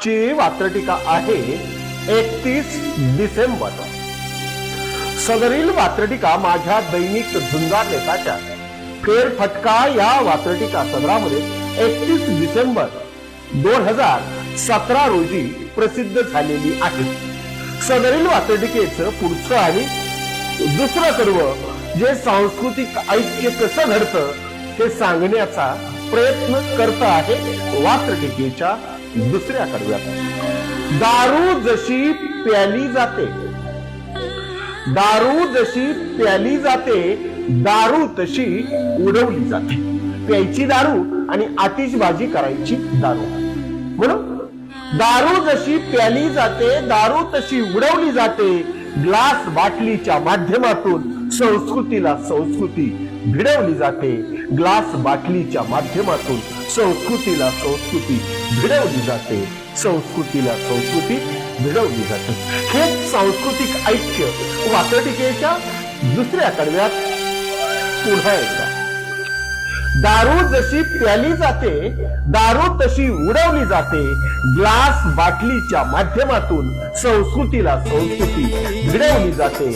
आजची वात्रटीका आहे एकतीस डिसेंबर. सदरील वात्रटीका माझ्या दैनिक झुंजार लेखाच्या. फेरफटका या वात्रटीका सदरामध्ये एकतीस डिसेंबर दोन हजार सतरा रोजी प्रसिद्ध झालेली आहे. सदरील वात्रटिकेचं पुढचं आणि दुसरं सर्व जे सांस्कृतिक ऐक्य कसं घडतं ते सांगण्याचा प्रयत्न करत आहे वात्रटिकेच्या दुसऱ्या कडव्यात. दारू जशी प्याली जाते दारू जशी प्याली जाते दारू तशी उडवली जाते. प्यायची दारू आणि आतिषबाजी करायची दारू. म्हणून दारू जशी प्याली जाते दारू तशी उडवली जाते ग्लास बाटलीच्या माध्यमातून संस्कृतीला संस्कृती भिडवली जाते. ग्लास बाटलीच्या माध्यमातून संस्कृतीला संस्कृती भिडवली जाते. संस्कृतीला संस्कृती भिडवली जाते. हे सांस्कृतिक ऐक्य वात्रटिकेच्या दुसऱ्या कडव्यात पुन्हा एकदा. दारू जशी प्याली जाते दारू तशी उडवली जाते. ग्लास बाटलीच्या माध्यमातून संस्कृतीला संस्कृती भिडवली जाते.